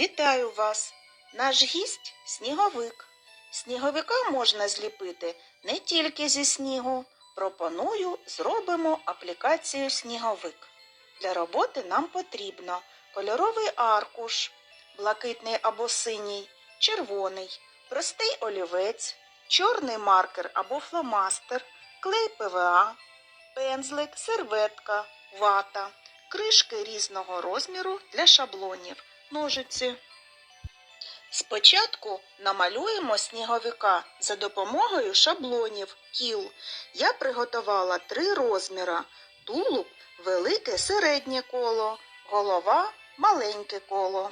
Вітаю вас! Наш гість сніговик. Сніговика можна зліпити не тільки зі снігу. Пропоную, зробимо аплікацію сніговик. Для роботи нам потрібно кольоровий аркуш, блакитний або синій, червоний, простий олівець, чорний маркер або фломастер, клей ПВА, пензлик, серветка, вата, кришки різного розміру для шаблонів, ножиці. Спочатку намалюємо сніговика за допомогою шаблонів кіл. Я приготувала три розміра: тулуб велике середнє коло, голова маленьке коло.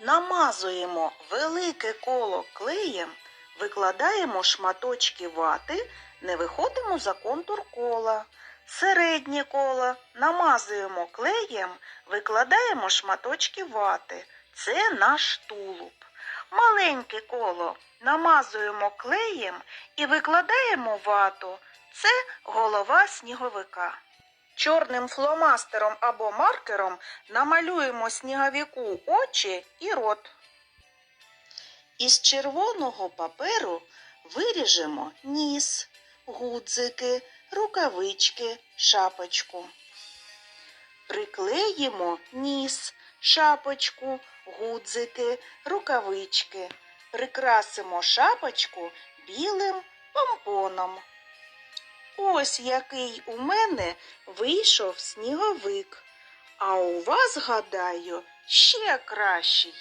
Намазуємо велике коло клеєм, викладаємо шматочки вати, не виходимо за контур кола. Середнє коло намазуємо клеєм, викладаємо шматочки вати. Це наш тулуб. Маленьке коло намазуємо клеєм і викладаємо вату. Це голова сніговика. Чорним фломастером або маркером намалюємо сніговику очі і рот. Із червоного паперу виріжемо ніс, гудзики, рукавички, шапочку. Приклеїмо ніс, шапочку, гудзики, рукавички. Прикрасимо шапочку білим помпоном. Ось який у мене вийшов сніговик. А у вас, гадаю, ще кращий.